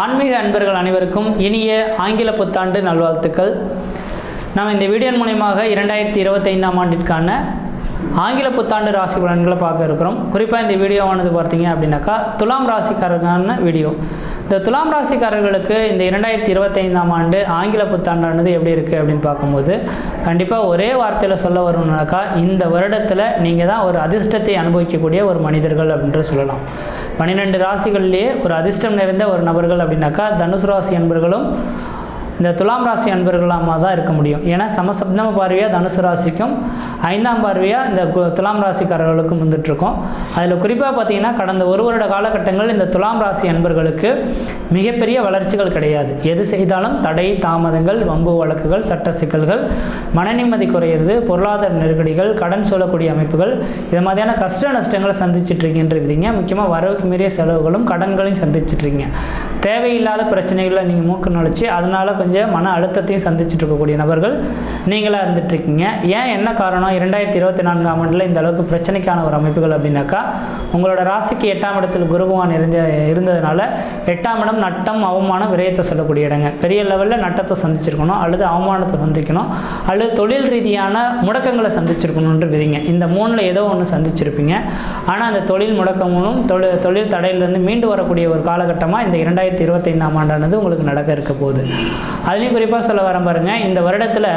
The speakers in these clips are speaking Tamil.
ஆன்மீக அன்பர்கள் அனைவருக்கும் இனிய ஆங்கில புத்தாண்டு நல்வாழ்த்துக்கள். நாம் இந்த வீடியோ மூலயமாக இரண்டாயிரத்தி இருபத்தைந்தாம் ஆண்டிற்கான ஆங்கில புத்தாண்டு ராசி பலன்களை பார்க்க இருக்கிறோம். குறிப்பாக இந்த வீடியோவானது பார்த்தீங்க அப்படின்னாக்கா துலாம் ராசிக்காரர்களான வீடியோ. இந்த துலாம் ராசிக்காரர்களுக்கு இந்த இரண்டாயிரத்தி இருபத்தைந்தாம் ஆண்டு ஆங்கில புத்தாண்டானது எப்படி இருக்குது அப்படின்னு பார்க்கும்போது கண்டிப்பாக ஒரே வார்த்தையில் சொல்ல வரணும்னாக்கா இந்த வருடத்தில் நீங்கள் தான் ஒரு அதிர்ஷ்டத்தை அனுபவிக்கக்கூடிய ஒரு மனிதர்கள் அப்படின்ட்டு சொல்லலாம். பன்னிரெண்டு ராசிகள்லேயே ஒரு அதிர்ஷ்டம் நிறைந்த ஒரு நபர்கள் அப்படின்னாக்கா தனுசு ராசி அன்பர்களும் இந்த துலாம் ராசி அன்பர்களாக தான் இருக்க முடியும். ஏன்னா சமசப்தம பார்வையாக தனுசு ராசிக்கும் ஐந்தாம் பார்வையாக இந்த கு- துலாம் ராசிக்காரர்களுக்கும் வந்துட்டுருக்கோம். அதில் குறிப்பாக பார்த்தீங்கன்னா கடந்த ஒரு வருட காலகட்டங்கள் இந்த துலாம் ராசி அன்பர்களுக்கு மிகப்பெரிய வளர்ச்சிகள் கிடையாது. எது செய்தாலும் தடை தாமதங்கள் வம்பு வழக்குகள் சட்ட சிக்கல்கள் மன நிம்மதி குறையிறது பொருளாதார நெருக்கடிகள் கடன் சொல்லக்கூடிய அமைப்புகள் இது மாதிரியான கஷ்ட நஷ்டங்களை சந்திச்சுட்டு இருக்கீங்க முக்கியமாக வரவுக்கு மீறிய செலவுகளும் கடன்களையும் சந்திச்சுட்டு இருக்கீங்க தேவையில்லாத பிரச்சனைகளை நீங்கள் மூக்கு நுழைச்சி அதனால் கொஞ்சம் மன அழுத்தத்தையும் சந்திச்சுட்டு இருக்கக்கூடிய நபர்கள் நீங்களாக இருந்துட்டுருக்கீங்க. ஏன் என்ன காரணம்? இரண்டாயிரத்தி இருபத்தி நான்காம் ஆண்டில் இந்த அளவுக்கு பிரச்சனைக்கான ஒரு அமைப்புகள் அப்படின்னாக்கா உங்களோட ராசிக்கு எட்டாம் இடத்தில் குருபவான் இருந்த இருந்ததுனால எட்டாம் இடம் நட்டம் அவமானம் விரயத்தை சொல்லக்கூடிய இடங்க. பெரிய லெவலில் நட்டத்தை சந்திச்சிருக்கணும் அல்லது அவமானத்தை சந்திக்கணும் அல்லது தொழில் ரீதியான முடக்கங்களை சந்திச்சிருக்கணுன்ற விதிங்க. இந்த மூணில் ஏதோ ஒன்று சந்திச்சிருப்பீங்க. ஆனால் அந்த தொழில் முடக்கமும் தொழில் தொழில் தடையிலிருந்து மீண்டு வரக்கூடிய ஒரு காலகட்டமாக இந்த இரண்டாயிரத்தி இருபத்தைந்தாம் ஆண்டானது உங்களுக்கு நடக்க இருக்க போகுது. அதுலேயும் குறிப்பாக சொல்ல வரேன் பாருங்க இந்த வருடத்தில்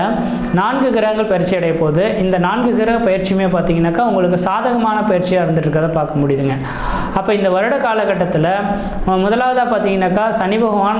நான்கு கிரகங்கள் பயிற்சி அடைய போகுது. இந்த நான்கு கிரக பயிற்சியுமே பார்த்தீங்கன்னாக்கா உங்களுக்கு சாதகமான பயிற்சியாக இருந்துட்டு பார்க்க முடியுதுங்க. அப்போ இந்த வருட காலகட்டத்தில் முதலாவதாக பார்த்தீங்கன்னாக்கா சனி பகவான்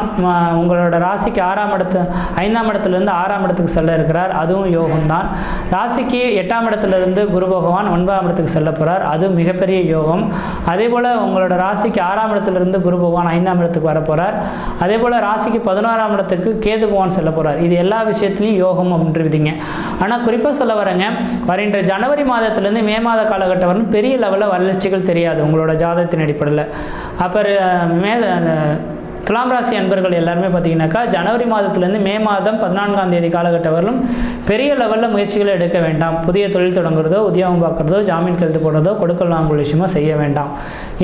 உங்களோட ராசிக்கு ஆறாம் இடத்து ஐந்தாம் இடத்துலேருந்து ஆறாம் இடத்துக்கு செல்ல இருக்கிறார். அதுவும் யோகம் தான். ராசிக்கு எட்டாம் இடத்துலேருந்து குரு பகவான் ஒன்பதாம் இடத்துக்கு செல்ல போகிறார் அதுவும் மிகப்பெரிய யோகம். அதே போல் உங்களோட ராசிக்கு ஆறாம் இடத்துலேருந்து குரு பகவான் ஐந்தாம் இடத்துக்கு வர போகிறார் அதே போல் ராசிக்கு பதினோராம் இடத்துக்கு கேது பகவான் செல்ல போகிறார் இது எல்லா விஷயத்துலையும் யோகம் அப்படின்றீங்க ஆனால் குறிப்பாக சொல்ல வரேங்க. வருகின்ற ஜனவரி மாதத்துலேருந்து மே மாத காலகட்டம் வரைக்கும் பெரிய லெவலில் வளர்ச்சிகள் தெரியாது. உங்களோட ஜாதகத்தின் அடிப்படையில். அப்புறம் மே துலாம் ராசி அன்பர்கள் எல்லாருமே பார்த்தீங்கன்னாக்கா ஜனவரி மாதத்துலேருந்து மே மாதம் பதினான்காம் தேதி காலகட்டம் வரலும் பெரிய லெவலில் முயற்சிகளை எடுக்க வேண்டாம். புதிய தொழில் தொடங்குறதோ உத்தியோகம் பார்க்குறதோ ஜாமீன் கழுத்து போடுறதோ கொடுக்கல் வாங்கல் விஷயமோ செய்ய வேண்டாம்.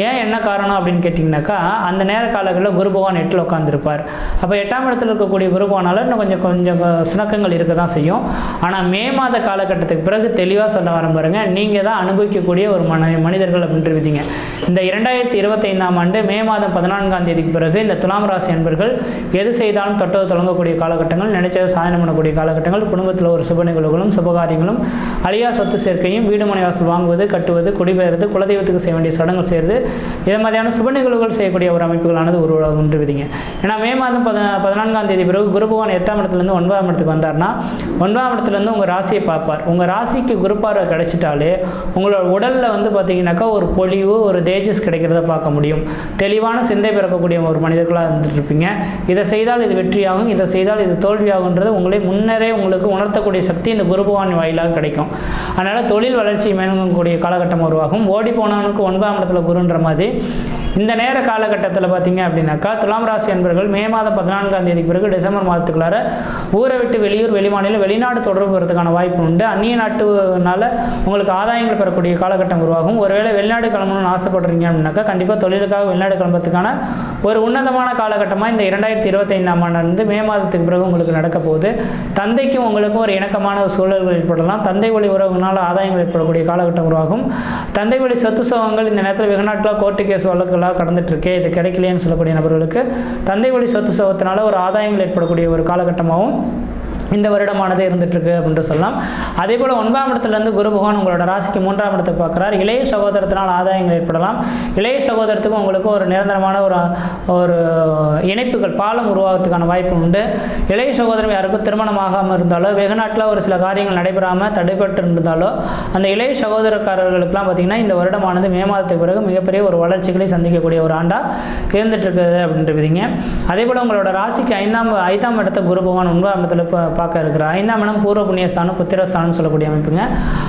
ஏன் என்ன காரணம் அப்படின்னு கேட்டிங்கனாக்கா அந்த நேர காலங்களில் குரு பகவான் எட்டில் உட்காந்துருப்பார் அப்போ எட்டாம் இடத்துல இருக்கக்கூடிய குரு பகவானால் இன்னும் கொஞ்சம் கொஞ்சம் சுணக்கங்கள் இருக்க தான் செய்யும். ஆனால் மே மாத காலகட்டத்துக்கு பிறகு தெளிவாக சொல்ல வர பாருங்க நீங்கள் தான் அனுபவிக்கக்கூடிய ஒரு மன மனிதர்கள் அப்படின்ட்டு விதிங்க இந்த இரண்டாயிரத்தி இருபத்தைந்தாம் ஆண்டு மே மாதம் பதினான்காம் தேதிக்கு பிறகு இந்த துலாம் ராசி என்பர்கள் எது செய்தாலும் தொட்டது தொடங்கக்கூடிய காலகட்டங்கள் நினைச்சதை சாதனை பண்ணக்கூடிய காலகட்டங்கள் குடும்பத்தில் ஒரு சுப நிகழ்வுகளும் சுபகாரியங்களும் அழியா சொத்து சேர்க்கையும் வீடு மனை வாசல் வாங்குவது கட்டுவது குடிபெயர்வது குலதெய்வத்துக்கு செய்ய வேண்டிய சடங்குகள் செய்கிறது இது மாதிரியான சுப நிகழ்வுகள் செய்யக்கூடிய ஒரு அமைப்புகளானது உருவாகுன்று விதிங்க. ஏன்னா மே மாதம் பத பதினான்காம் தேதி பிறகு குரு பகவான் எட்டாம் இடத்துலேருந்து ஒன்பதாம் இடத்துக்கு வந்தார்னா ஒன்பதாம் இடத்துலேருந்து உங்கள் ராசியை பார்ப்பார். உங்கள் ராசிக்கு குரு பார்வை கிடைச்சிட்டாலே உங்களோட உடலில் வந்து பார்த்தீங்கன்னாக்கா ஒரு பொலிவு ஒரு தேஜஸ் கிடைக்கிறத பார்க்க முடியும். தெளிவான சிந்தை பிறக்கக்கூடிய ஒரு மனிதர்களாக தயாராக இருந்துட்டுருப்பீங்க இதை செய்தால் இது வெற்றியாகும் இதை செய்தால் இது தோல்வியாகுன்றது உங்களை முன்னரே உங்களுக்கு உணர்த்தக்கூடிய சக்தி இந்த குருபவான் வாயிலாக கிடைக்கும். அதனால் தொழில் வளர்ச்சி மேலங்கக்கூடிய காலகட்டம் உருவாகும். ஓடி போனவனுக்கு ஒன்பதாம் இடத்துல குருன்ற மாதிரி. இந்த நேர காலகட்டத்தில் பார்த்தீங்க அப்படின்னாக்கா துலாம் ராசி என்பர்கள் மே மாதம் பதினான்காம் தேதிக்கு பிறகு டிசம்பர் மாதத்துக்குள்ளார ஊரை விட்டு வெளியூர் வெளிமாநிலம் வெளிநாடு தொடர்பு வரதுக்கான வாய்ப்பு உண்டு. அந்நிய நாட்டுனால உங்களுக்கு ஆதாயங்கள் பெறக்கூடிய காலகட்டம் உருவாகும். ஒருவேளை வெளிநாடு கிளம்பணும்னு ஆசைப்படுறீங்க அப்படின்னாக்கா கண்டிப்பாக தொழிலுக்காக வெளிநாடு கிளம்புறதுக்கான ஒரு உன்னதமான காலகட்டமாக இந்த இரண்டாயிரத்தி இருபத்தைந்தாம் ஆண்டு மே மாதத்துக்கு பிறகு உங்களுக்கு நடக்க போகுது. தந்தைக்கும் உங்களுக்கும் ஒரு இணக்கமான ஒரு சூழல்கள் ஏற்படலாம். தந்தை வழி உறவுகளால் ஆதாயங்கள் ஏற்படக்கூடிய காலகட்டம் உருவாகும். தந்தை வழி சொத்து சோகங்கள் இந்த நேரத்தில் வெகுநாட்டில் கோர்ட்டு கேஸ் வழக்குகளாக கடந்துட்டு இருக்கே இது கிடைக்கலையேன்னு சொல்லக்கூடிய நபர்களுக்கு தந்தை வழி சொத்து சோகத்தினால ஒரு ஆதாயங்கள் ஏற்படக்கூடிய ஒரு காலகட்டமாகவும் இந்த வருடமானது இருந்துட்டு இருக்கு அப்படின்ட்டு சொல்லலாம். அதே போல் ஒன்பதாம் இடத்துலேருந்து குரு பகவான் உங்களோட ராசிக்கு மூன்றாம் இடத்தை பார்க்குறார். இளைய சகோதரத்தினால் ஆதாயங்கள் ஏற்படலாம். இளைய சகோதரத்துக்கும் உங்களுக்கு ஒரு நிரந்தரமான ஒரு ஒரு இணைப்புகள் பாலம் உருவாகிறதுக்கான வாய்ப்பு உண்டு. இளைய சகோதரம் யாருக்கும் திருமணம் ஆகாமல் இருந்தாலோ வெகுநாட்டில் ஒரு சில காரியங்கள் நடைபெறாமல் தடைபட்டு இருந்தாலோ அந்த இளைய சகோதரக்காரர்களுக்கெல்லாம் பார்த்திங்கன்னா இந்த வருடமானது மே மாதத்துக்கு பிறகு மிகப்பெரிய ஒரு வளர்ச்சிகளை சந்திக்கக்கூடிய ஒரு ஆண்டாக இருந்துட்டு இருக்குது அப்படின்ட்டு விதிங்க அதே போல் உங்களோட ராசிக்கு ஐந்தாம் ஐந்தாம் இடத்த குரு பகவான் ஒன்பதாம் இடத்துல பார்க்க இருக்கிறார். ஐந்தாம் இடம் பூர்வ புண்ணியஸ்தானம் புத்திரஸ்தானம் சொல்லக்கூடிய அமைப்புங்க.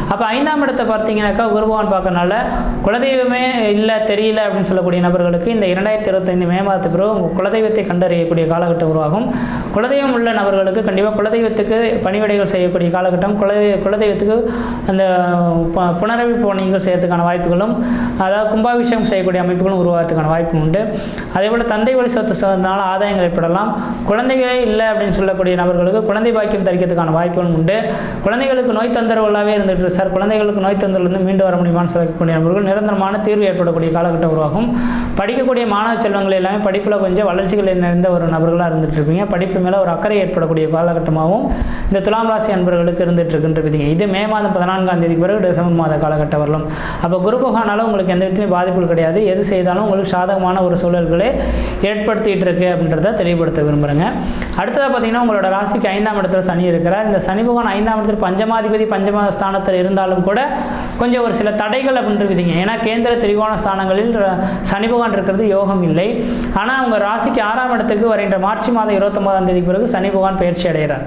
அப்போ ஐந்தாம் இடத்தை பார்த்தீங்கன்னாக்கா குருபவான் பார்க்கறனால குலதெய்வமே இல்லை தெரியல அப்படின்னு சொல்லக்கூடிய நபர்களுக்கு இந்த இரண்டாயிரத்தி இருபத்தைந்து மே மாதத்து பிறகு உங்கள் குலதெய்வத்தை கண்டறியக்கூடிய காலகட்டம் உருவாகும். குலதெய்வம் உள்ள நபர்களுக்கு கண்டிப்பாக குலதெய்வத்துக்கு பணிவிடைகள் செய்யக்கூடிய காலகட்டம் குலதெய்வ குலதெய்வத்துக்கு அந்த ப- புனரமைப்பு பணிகள் செய்யறதுக்கான வாய்ப்புகளும் அதாவது கும்பாபிஷேகம் செய்யக்கூடிய அமைப்புகளும் உருவாகிறதுக்கான வாய்ப்பு உண்டு. அதே போல் தந்தை வழி சொத்து சொந்தனால ஆதாயங்கள் ஏற்படலாம். குழந்தைகளே இல்லை அப்படின்னு சொல்லக்கூடிய நபர்களுக்கு குழந்தை பாக்கியம் தரிக்கிறதுக்கான வாய்ப்புகளும் உண்டு. குழந்தைகளுக்கு நோய் தொந்தரவுலாவே இருந்துட்டு சார். குழந்தைகளுக்கு நோய் தொந்தரவுலேருந்து மீண்டு வர முடியுமான்னு சொல்லக்கூடிய நபர்கள் நிரந்தரமான தீர்வு ஏற்படக்கூடிய காலகட்டம் உருவாகும். படிக்கக்கூடிய மாணவ செல்வங்கள் எல்லாமே படிப்பில் கொஞ்சம் வளர்ச்சிகள் நிறைந்த ஒரு நபர்களாக இருந்துட்டு இருப்பீங்க படிப்பு மேலே ஒரு அக்கறை ஏற்படக்கூடிய காலகட்டமாகவும் இந்த துலாம் ராசி அன்பர்களுக்கு இருந்துட்டு இருக்குன்றீங்க இது மே மாதம் பதினான்காம் தேதிக்கு பிறகு டிசம்பர் மாத காலகட்டம் வரலாம். அப்போ குரு பகவானால உங்களுக்கு எந்த விதத்திலையும் பாதிப்புகள் கிடையாது. எது செய்தாலும் உங்களுக்கு சாதகமான ஒரு சூழல்களை ஏற்படுத்திட்டு இருக்கு அப்படின்றத தெளிவுபடுத்த விரும்புகிறேங்க அடுத்ததாக பார்த்தீங்கன்னா உங்களோட ராசிக்கு ஐந்தாம் இடத்துல சனி இருக்கிறார். இந்த சனி பகவான் ஐந்தாம் இடத்தில் பஞ்சமாதிபதி பஞ்சம ஸ்தானத்தில் இருந்தாலும் கூட கொஞ்சம் ஒரு சில தடைகள் அப்படின்ட்டு விதிங்க. ஏன்னா கேந்திர திரிகோண ஸ்தானங்களில் சனி பகவான் இருக்கிறது யோகம் இல்லை. ஆனால் அவங்க ராசிக்கு ஆறாம் இடத்துக்கு வருகின்ற மார்ச் மாதம் இருபத்தொன்பதாம் தேதி பிறகு சனி பகவான் பயிற்சி அடைகிறார்.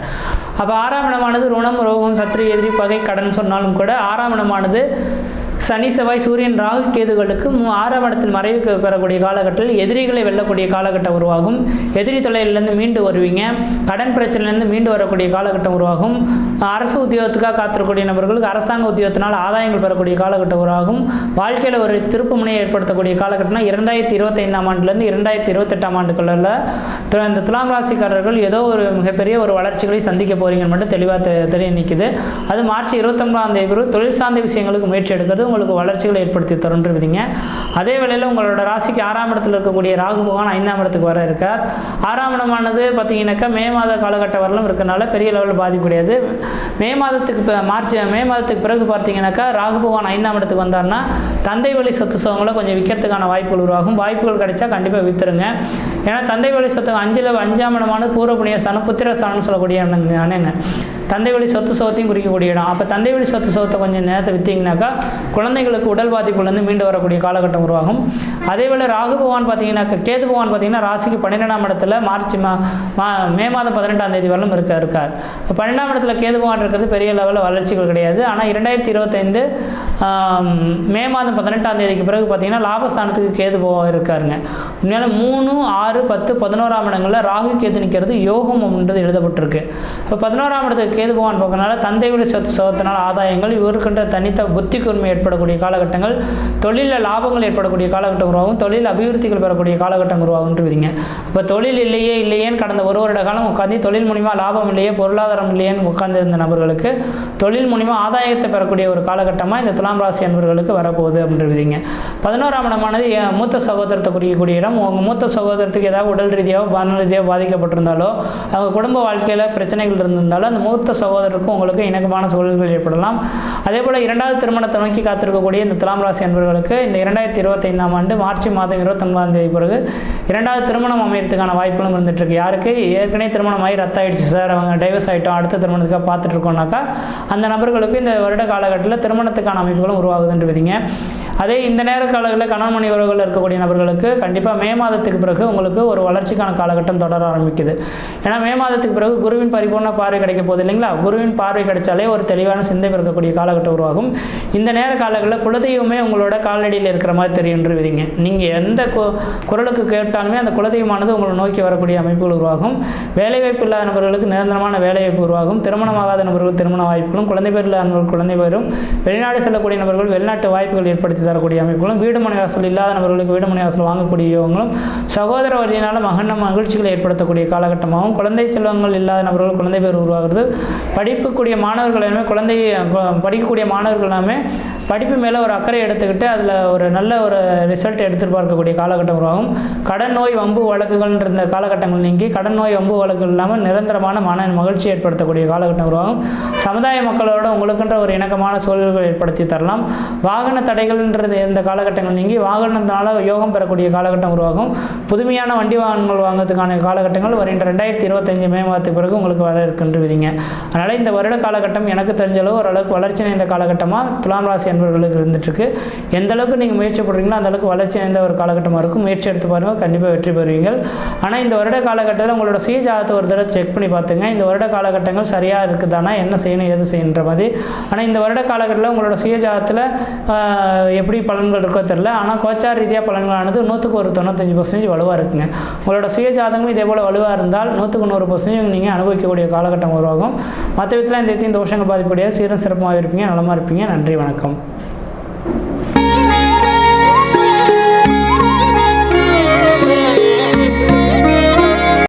அப்போ ஆறாம் இடமானது ருணம் ரோகம் சத்ரு எதிரி பகை கடன் சொன்னாலும் கூட ஆறாம் இடமானது சனி செவ்வாய் சூரியன் ராகு கேதுகளுக்கு ஆறாம் இடத்தில் மறைவுக்கு பெறக்கூடிய காலகட்டத்தில் எதிரிகளை வெல்லக்கூடிய காலகட்டம் உருவாகும். எதிரி தொலைலேருந்து மீண்டு வருவீங்க. கடன் பிரச்சனையிலேருந்து மீண்டு வரக்கூடிய காலகட்டம் உருவாகும். அரசு உத்தியோகத்துக்காக காத்திருக்கூடிய நபர்களுக்கு அரசாங்க உத்தியோகத்தினால் ஆதாயங்கள் பெறக்கூடிய காலகட்டம் உருவாகும். வாழ்க்கையில் ஒரு திருப்பு முனையை ஏற்படுத்தக்கூடிய காலகட்டம்னா இரண்டாயிரத்தி இருபத்தைந்தாம் ஆண்டுலேருந்து இரண்டாயிரத்தி இருபத்தெட்டாம் ஆண்டுகளில் து- இந்த துலாம் ராசிக்காரர்கள் ஏதோ ஒரு மிகப்பெரிய ஒரு வளர்ச்சிகளை சந்திக்க போறீங்கன்னு மட்டும் தெளிவாக தெரிய நிற்குது அது மார்ச் இருபத்தொன்பதாம் தேதி தொழில் சார்ந்த விஷயங்களுக்கு முயற்சி எடுக்கிறது. உங்களுக்கு வளர்ச்சிகளை ஏற்படுத்தி தருன்றீங்க அதே வேளையில் உங்களோட ராசிக்கு ஆறாம் இடத்துல இருக்கக்கூடிய ராகு பகவான் ஐந்தாம் இடத்துக்கு வர இருக்கார். ஆறாம் இடமானது பார்த்தீங்கன்னாக்கா மே மாத காலகட்டம் வரலும் இருக்கனால பெரிய லெவலில் பாதிப்பு கிடையாது மே மாதத்துக்கு மார்ச் மே மாதத்துக்கு பிறகு பார்த்தீங்கன்னாக்கா ராகு பகவான் ஐந்தாம் இடத்துக்கு வந்தார்னா தந்தை வழி சொத்து சுகங்களை கொஞ்சம் விற்கிறதுக்கான வாய்ப்புகள் உருவாகும். வாய்ப்புகள் கிடைச்சா கண்டிப்பாக விற்றுருங்க ஏன்னா தந்தை வழி சொத்து அஞ்சில் அஞ்சாம் இடமானது பூர்வ புண்ணியஸ்தானம் புத்திரஸ்தானம்னு சொல்லக்கூடிய இடங்க தந்தை வழி சொத்து சுகத்தையும் குறிக்கக்கூடிய இடம். அப்போ தந்தை வழி சொத்து சுகத்தை கொஞ்சம் நேரத்தை விற்றீங்கனாக்கா குழந்தைகளுக்கு உடல் பாதிப்புலேருந்து மீண்டு வரக்கூடிய காலகட்டம் உருவாகும். அதேபோல் ராகு பகவான் பார்த்தீங்கன்னா கேது பகவான் பார்த்தீங்கன்னா ராசிக்கு பன்னிரெண்டாம் இடத்துல மார்ச் மா மா மே மாதம் பதினெட்டாம் தேதி வரலும் இருக்க இருக்கார். இப்போ பன்னெண்டாம் இடத்துல கேது பகவான் இருக்கிறது பெரிய லெவலில் வளர்ச்சிகள் கிடையாது. ஆனால் இரண்டாயிரத்தி இருபத்தைந்து மே மாதம் பதினெட்டாம் தேதிக்கு பிறகு பார்த்தீங்கன்னா லாபஸ்தானத்துக்கு கேது பகவான் இருக்காருங்க. உண்மையால மூணு ஆறு பத்து பதினோராம் இடங்களில் ராகு கேது நிற்கிறது யோகம் அப்படின்றது எழுதப்பட்டிருக்கு. இப்போ பதினோராம் இடத்துக்கு கேது பகவான் போக்கனால தந்தை விட சொத்து சோகத்தினால் ஆதாயங்கள் இவருக்குன்ற தனித்த புத்தி கூர்மை ஏற்படக்கூடிய காலகட்டங்கள் தொழிலில் லாபங்கள் ஏற்படக்கூடிய காலகட்டம் உருவாகும் தொழில் அபிவிருத்திகள் பெறக்கூடிய காலகட்டம் உருவாகுன்றீங்க இப்போ தொழில் இல்லையே இல்லையேன்னு கடந்த ஒரு வருட காலம் உட்காந்து தொழில் மூலிமா லாபம் இல்லையே பொருளாதாரம் இல்லையேன்னு உட்கார்ந்திருந்த நபர்களுக்கு தொழில் மூலிமா ஆதாயத்தை பெறக்கூடிய ஒரு காலகட்டமாக இந்த துலாம் ராசி அன்பர்களுக்கு வரப்போகுது அப்படின்றீங்க பதினோராம் இடமானது என் மூத்த சகோதரத்தை குறிக்கக்கூடிய இடம். உங்கள் மூத்த சகோதரத்துக்கு ஏதாவது உடல் ரீதியாகவோ மன ரீதியாக பாதிக்கப்பட்டிருந்தாலோ அவங்க குடும்ப வாழ்க்கையில் பிரச்சனைகள் இருந்திருந்தாலோ அந்த மூத்த சகோதரருக்கும் உங்களுக்கு இணக்கமான சூழல்கள் ஏற்படலாம். அதே போல் இரண்டாவது திருமணத்தை நோக்கி காத்திருக்கக்கூடிய இந்த துலாம் ராசி அன்பர்களுக்கு இந்த இரண்டாயிரத்தி இருபத்தைந்தாம் ஆண்டு மார்ச் மாதம் இருபத்தொன்பதாம் தேதி பிறகு இரண்டாவது திருமணம் அமையறதுக்கான வாய்ப்புகளும் இருந்துட்டு யாருக்கு? ஏற்கனவே திருமணம் ஆகி ரத்த ஆயிடுச்சு சார். அவங்க டைவர்ஸ் ஆகிட்டோம் அடுத்த திருமணத்துக்காக பார்த்துட்டு இருக்கோம்னாக்கா அந்த நபர்களுக்கு இந்த வருட காலகட்டத்தில் திருமணத்துக்கான அமைப்புகளும் உருவாகுதுன்றீங்க அதே இந்த நேர காலங்களில் கணவன் மணி உறவுகள் இருக்கக்கூடிய நபர்களுக்கு கண்டிப்பாக மே மாதத்துக்கு பிறகு உங்களுக்கு ஒரு வளர்ச்சிக்கான காலகட்டம் தொடர ஆரம்பிக்குது. ஏன்னா மே மாதத்துக்கு பிறகு குருவின் பரிபூர்ண பார்வை கிடைக்க போகுது இல்லைங்களா? குருவின் பார்வை கிடைச்சாலே ஒரு தெளிவான சிந்தை பிறக்கக்கூடிய காலகட்டம் உருவாகும். இந்த நேர காலங்களில் குலதெய்வமே உங்களோட காலடியில் இருக்கிற மாதிரி தெரியுன்ற விதிங்க. நீங்கள் எந்த கு- குரலுக்கு கேட்டாலுமே அந்த குலதெய்வமானது உங்களை நோக்கி வரக்கூடிய அமைப்புகள் உருவாகும். வேலைவாய்ப்பு இல்லாத நபர்களுக்கு நிரந்தரமான வேலைவாய்ப்பு உருவாகும். திருமணமாகாத நபர்கள் திருமண வாய்ப்புகளும் குழந்தை பேர் இல்லாத நபர்கள் குழந்தை பேரும் வெளிநாடு செல்லக்கூடிய நபர்கள் வெளிநாட்டு வாய்ப்புகள் ஏற்படுத்தி தரக்கூடிய அமைப்புகளும் வீடு மனை வாசல் இல்லாத நபர்களுக்கு வீடு மனை வாசல் வாங்கக்கூடியவங்களும் சகோதர வழியினால் மகன மகிழ்ச்சிகளை ஏற்படுத்தக்கூடிய காலகட்டமாகவும் குழந்தை செல்வங்கள் இல்லாத நபர்கள் குழந்தை பேர் உருவாகிறது. படிப்புக்கூடிய மாணவர்கள் எல்லாமே குழந்தை படிக்கக்கூடிய மாணவர்கள் எல்லாமே படிப்பு மேலே ஒரு அக்கறை எடுத்துக்கிட்டு அதில் ஒரு நல்ல ஒரு ரிசல்ட் எடுத்துட்டு பார்க்கக்கூடிய காலகட்டம் உருவாகும். கடன் நோய் வம்பு வழக்குகள் இருந்த காலகட்டங்கள் நீங்கி கடன் நோய் வம்பு வழக்குகள் இல்லாமல் நிரந்தரமான மன மகிழ்ச்சி ஏற்படுத்தக்கூடிய காலகட்டம் உருவாகும். சமுதாய மக்களோட உங்களுக்குன்ற ஒரு இணக்கமான சூழல்கள் ஏற்படுத்தி தரலாம். வாகன தடைகள்ன்றது இந்த காலகட்டங்கள் நீங்கி வாகனத்தினால யோகம் பெறக்கூடிய காலகட்டம் உருவாகும். புதுமையான வண்டி வாகனங்கள் வாங்குறதுக்கான காலகட்டங்கள் வருகின்ற ரெண்டாயிரத்தி இருபத்தஞ்சு மே மாதத்துக்கு பிறகு உங்களுக்கு வர இருக்குன்னு விதிங்க. அதனால் இந்த வருட காலகட்டம் எனக்கு தெரிஞ்சளவு ஓரளவுக்கு வளர்ச்சி நிறைந்த காலகட்டமாக துலாம் ராசி என்பவர்களுக்கு இருந்துகிட்ருக்கு எந்த அளவுக்கு நீங்கள் முயற்சி பண்ணுறீங்களோ அந்த அளவுக்கு வளர்ச்சி அடைந்த ஒரு காலகட்டமாக இருக்கும். முயற்சி எடுத்து பாருங்கள் கண்டிப்பாக வெற்றி பெறுவீங்கள் ஆனால் இந்த வருட காலகட்டத்தில் உங்களோட சுய ஜாதகத்தை ஒரு தடவை செக் பண்ணி பார்த்துங்க இந்த வருட காலகட்டங்கள் சரியாக இருக்குதானா என்ன செய்யணும் ஏது செய்யணுன்ற மாதிரி. ஆனால் இந்த வருட காலகட்டத்தில் உங்களோட சுய ஜாதகத்தில் எப்படி பலன்கள் இருக்கோ தெரில ஆனால் கோச்சார் ரீதியாக பலன்களானது நூற்றுக்கு ஒரு தொண்ணூத்தஞ்சு பர்சன்டேஜ் வலுவாக இருக்குங்க. உங்களோட சுய இதே போல் வலுவாக இருந்தால் நூற்றுக்கு நூறு பர்சன்டேஜ் நீங்கள் அனுபவிக்கக்கூடிய காலகட்டம் உருவாகும். மற்ற விதத்தில் இந்த விதத்தின் தோஷங்கள் பாதிப்படியாக சீரும் சிறப்பாக இருப்பீங்க நலமாக இருப்பீங்க. நன்றி வணக்கம்.